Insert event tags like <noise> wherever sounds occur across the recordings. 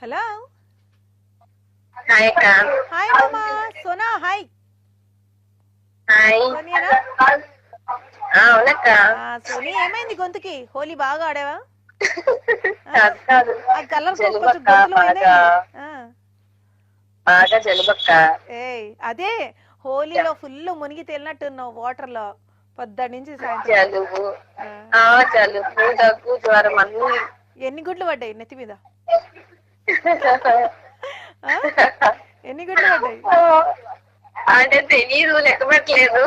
Hello hi hi మామా Sona hi hi Sony ఏమైంది గొంతుకి? హోలీ బాగా ఆడావా? <laughs> కలర్. బాగా. జలుబక్క. అదే హోలీలో ఫుల్ మునిగి తేలినట్టున్నావు వాటర్లో పొద్దున్న నుంచి సాయంత్రం జలుబు. ఆ, ఆ జలుబు దగ్గు జ్వరం అన్ని. ఎన్ని గుడ్లు పడ్డాయి నెత్తి మీద? ఎన్ని గుడ్లు పడ్డాయి? అంటే తెలీదు లెక్క పెట్టలేదు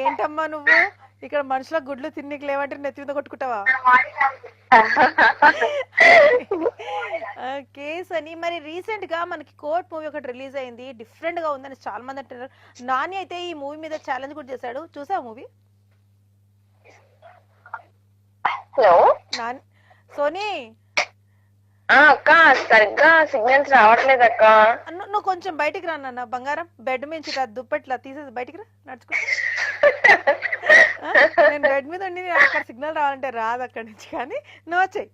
ఏంటమ్మా నువ్వు? ఇక్కడ మనుషుల గుడ్లు తిన్నికి లేవంటే నెత్తి మీద కొట్టుకుంటావా? కేస్ అని మరి రీసెంట్గా మనకి కోర్ట్ మూవీ ఒకటి రిలీజ్ అయింది. డిఫరెంట్గా ఉందని చాలా మంది అంటున్నారు. నాని అయితే ఈ మూవీ మీద ఛాలెంజ్ కూడా చేశాడు. చూసావు మూవీ? హలో? నాని సోనీ అక్క సరిగ్గా సిగ్నల్స్ రావట్లేదు అక్క నువ్వు కొంచెం బయటికి రా నాన్న. బంగారం బెడ్ నుంచి ఇట్లా దుప్పట్లా తీసేసి బయటికి రా నడుచుకో? నేను బెడ్ మీద ఉండి అక్కడ సిగ్నల్ రావాలంటే రాదు అక్కడి నుంచి కానీ నువ్వు వచ్చాయి.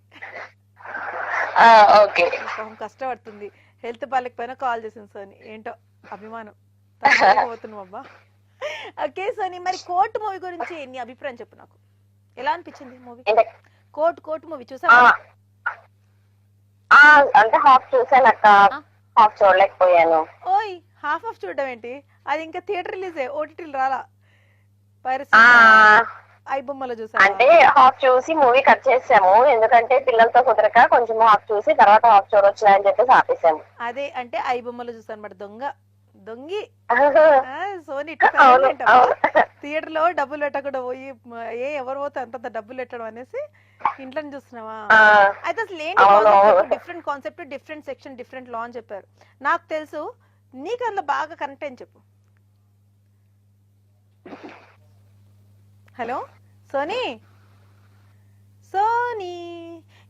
ఓకే. కష్టపడుతుంది. హెల్త్ బాగాలేకపోయినా కాల్ చేసింది సోని. ఏంటో అభిమానం. తట్టుకోలేకపోతున్నావు అబ్బా. ఓకే సోని మరి కోర్టు మూవీ గురించి నీ అభిప్రాయం చెప్పు నాకు. ఎలా అనిపించింది మూవీ కోర్టు కోర్టు మూవీ చూసావా? అంటే హాఫ్ చూసాను అక్క. హాఫ్ చూడలేకపోయాను. ఓయ్ హాఫ్ ఆఫ్ చూడడం ఏంటి? అది ఇంకా థియేటర్ రిలీజే ఓటీటీలు రాలా. పైరసీ ఆ. ఐ బొమ్మలో చూసావా? అంటే హాఫ్ చూసి మూవీ కట్ చేసాము. ఎందుకంటే పిల్లలతో కుదరక కొంచెం హాఫ్ చూసి తర్వాత హాఫ్ చూడొచ్చు అని చెప్పేసి ఆపేసాము. అదే అంటే ఐ బొమ్మలో చూసాను అనమాట దొంగ. దొంగి. సోని థియేటర్లో డబ్బులు పెట్టకుండా పోయి ఏ ఎవరు పోతే అంతంత డబ్బులు పెట్టడం అనేసి ఇంట్లో చూస్తున్నావా? అయితే అసలు ఏంటి. Different concept different section different లా అని చెప్పారు. నాకు తెలుసు నీకు అందులో బాగా కనెక్ట్ అని చెప్పు. Hello Sony. సోనీ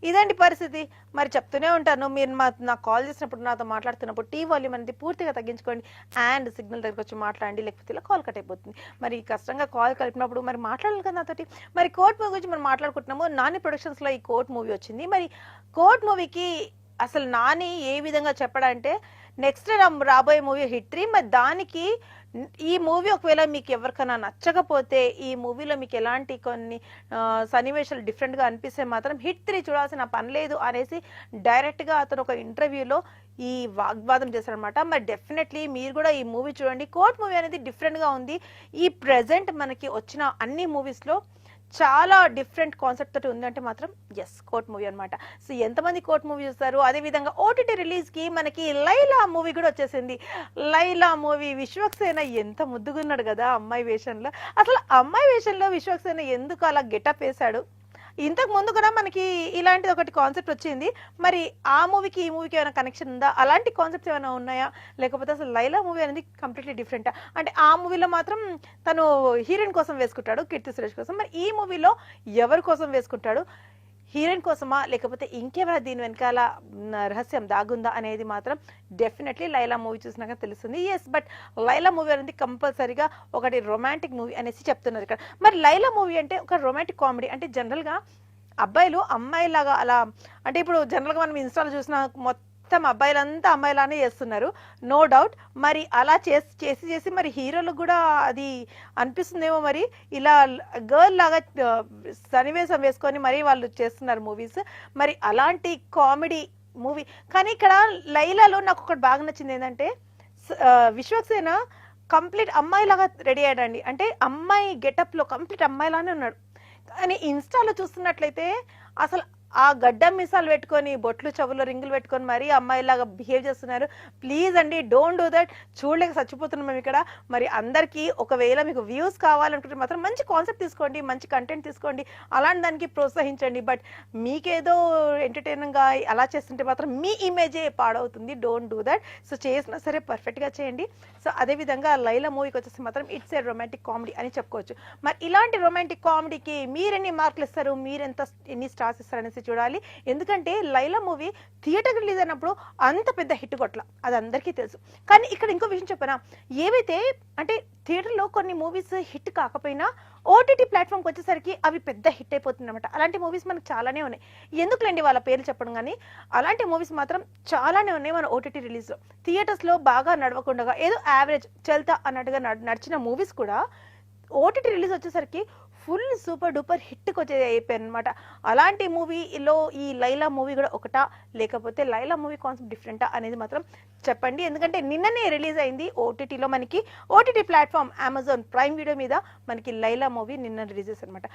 ఇదండి పరిస్థితి. మరి చెప్తూనే ఉంటాను. మీరు మా నాకు కాల్ చేసినప్పుడు నాతో మాట్లాడుతున్నప్పుడు టీ వాల్యూమ్ అనేది పూర్తిగా తగ్గించుకోండి. అండ్ సిగ్నల్ దగ్గరకు వచ్చి మాట్లాడండి. లేకపోతే ఇలా కాల్ కట్ అయిపోతుంది. మరి కష్టంగా కాల్ కలిపినప్పుడు మరి మాట్లాడాలి కదా నాతోటి. మరి కోర్ట్ మూవీ గురించి మనం మాట్లాడుకుంటున్నాము. నాని ప్రొడక్షన్స్లో ఈ కోర్ట్ మూవీ వచ్చింది. మరి కోర్ట్ మూవీకి అసలు నాని ఏ విధంగా చెప్పడంటే నెక్స్ట్ రాబోయే మూవీ హిట్. త్రీ మరి దానికి ఈ మూవీ ఒకవేళ మీకు ఎవరికైనా నచ్చకపోతే ఈ మూవీలో మీకు ఎలాంటి కొన్ని సన్నివేశాలు డిఫరెంట్గా అనిపిస్తే మాత్రం హిట్ త్రీ చూడాల్సిన పని లేదు అనేసి డైరెక్ట్గా అతను ఒక ఇంటర్వ్యూలో ఈ వాగ్వాదం చేశారనమాట మరి డెఫినెట్లీ మీరు కూడా ఈ మూవీ చూడండి. కోర్ట్ మూవీ అనేది డిఫరెంట్గా ఉంది. ఈ ప్రజెంట్ మనకి వచ్చిన అన్ని మూవీస్లో చాలా డిఫరెంట్ కాన్సెప్ట్ తోటి ఉందంటే మాత్రం ఎస్ కోర్ట్ మూవీ అనమాట సో ఎంతమంది కోర్ట్ మూవీ చూస్తారు? అదే విధంగా ఓటీటీ రిలీజ్కి మనకి లైలా మూవీ కూడా వచ్చేసింది. లైలా మూవీ విశ్వక్సేన ఎంత ముద్దుగున్నాడు కదా అమ్మాయి వేషంలో. అసలు అమ్మాయి వేషంలో విశ్వక్సేన ఎందుకు అలా గెటప్ వేశాడు? ఇంతకు ముందు కూడా మనకి ఇలాంటిది ఒకటి కాన్సెప్ట్ వచ్చింది. మరి ఆ మూవీకి ఈ మూవీకి ఏమైనా కనెక్షన్ ఉందా? అలాంటి కాన్సెప్ట్స్ ఏమైనా ఉన్నాయా? లేకపోతే అసలు లైలా మూవీ అనేది కంప్లీట్లీ డిఫరెంట్ అంటే ఆ మూవీలో మాత్రం తను హీరోయిన్ కోసం వేసుకుంటాడు కీర్తి సురేష్ కోసం. మరి ఈ మూవీలో ఎవరి కోసం వేసుకుంటాడు? హీరోయిన్ కోసమా లేకపోతే ఇంకేమైనా దీని వెనకాల రహస్యం దాగుందా అనేది మాత్రం డెఫినెట్లీ లైలా మూవీ చూసినాక తెలుస్తుంది. ఎస్ బట్ లైలా మూవీ అనేది కంపల్సరీగా ఒకటి రొమాంటిక్ మూవీ అనేసి చెప్తున్నారు ఇక్కడ. మరి లైలా మూవీ అంటే ఒక రొమాంటిక్ కామెడీ అంటే జనరల్గా అబ్బాయిలు అమ్మాయిలాగా అలా అంటే ఇప్పుడు జనరల్గా మనం ఇన్స్టాలో చూసిన మొత్తం అబ్బాయిలంతా అమ్మాయిలానే చేస్తున్నారు. నో డౌట్ మరి అలా చేసి చేసి చేసి మరి హీరోలకు కూడా అది అనిపిస్తుందేమో మరి. ఇలా గర్ల్ లాగా సన్నివేశం వేసుకొని మరి వాళ్ళు చేస్తున్నారు మూవీస్ మరి అలాంటి కామెడీ మూవీ కానీ ఇక్కడ లైలాలో నాకు ఒకటి బాగా నచ్చింది ఏంటంటే విశ్వక్సేన కంప్లీట్ అమ్మాయిలాగా రెడీ అయ్యాడండి. అంటే అమ్మాయి గెటప్లో కంప్లీట్ అమ్మాయిలానే ఉన్నాడు. కానీ ఇన్స్టాలో చూస్తున్నట్లయితే అసలు ఆ గడ్డం మిసాలు పెట్టుకొని బొట్లు చెవులో రింగులు పెట్టుకొని మరీ అమ్మాయిలాగా బిహేవ్ చేస్తున్నారు. ప్లీజ్ అండి డోంట్ డూ దట్ చూడలేక చచ్చిపోతున్నాం మేము ఇక్కడ. మరి అందరికీ ఒకవేళ మీకు వ్యూస్ కావాలనుకుంటే మాత్రం మంచి కాన్సెప్ట్ తీసుకోండి మంచి కంటెంట్ తీసుకోండి. అలాంటి దానికి ప్రోత్సహించండి. బట్ మీకేదో ఎంటర్టైనింగ్గా అలా చేస్తుంటే మాత్రం మీ ఇమేజే పాడవుతుంది. డోంట్ డూ దట్ సో చేసినా సరే పర్ఫెక్ట్గా చేయండి. సో అదేవిధంగా లైలా మూవీకి వచ్చేసి మాత్రం ఇట్స్ ఏ రొమాంటిక్ కామెడీ అని చెప్పుకోవచ్చు. మరి ఇలాంటి రొమాంటిక్ కామెడీకి మీరెన్ని మార్కులు ఇస్తారు? మీరెంత ఎన్ని స్టార్స్ ఇస్తారు అనేసి చేసి చూడాలి. ఎందుకంటే లైలా మూవీ థియేటర్ రిలీజ్ అయినప్పుడు అంత పెద్ద హిట్ కొట్ల. అది అందరికీ తెలుసు. కానీ ఇక్కడ ఇంకో విషయం చెప్పనా? ఏవైతే అంటే థియేటర్లో కొన్ని మూవీస్ హిట్ కాకపోయినా ఓటీటీ ప్లాట్ఫామ్కి వచ్చేసరికి అవి పెద్ద హిట్ అయిపోతుంది అనమాట అలాంటి మూవీస్ మనకు చాలానే ఉన్నాయి. ఎందుకులేండి వాళ్ళ పేర్లు చెప్పడం కానీ? అలాంటి మూవీస్ మాత్రం చాలానే ఉన్నాయి మన ఓటీటీ రిలీజ్లో. థియేటర్స్లో బాగా నడవకుండా ఏదో యావరేజ్ చల్తా అన్నట్టుగా నడిచిన మూవీస్ కూడా ఓటీటీ రిలీజ్ వచ్చేసరికి ఫుల్ సూపర్ డూపర్ హిట్కి వచ్చేది అయిపోయాయి అనమాట అలాంటి మూవీలో ఈ లైలా మూవీ కూడా ఒకటా లేకపోతే లైలా మూవీ కాన్సెప్ట్ డిఫరెంటా అనేది మాత్రం చెప్పండి. ఎందుకంటే నిన్ననే రిలీజ్ అయింది ఓటీటీలో మనకి. OTT platform Amazon Prime Video మీద మనకి లైలా మూవీ నిన్న రిలీజ్ అనమాట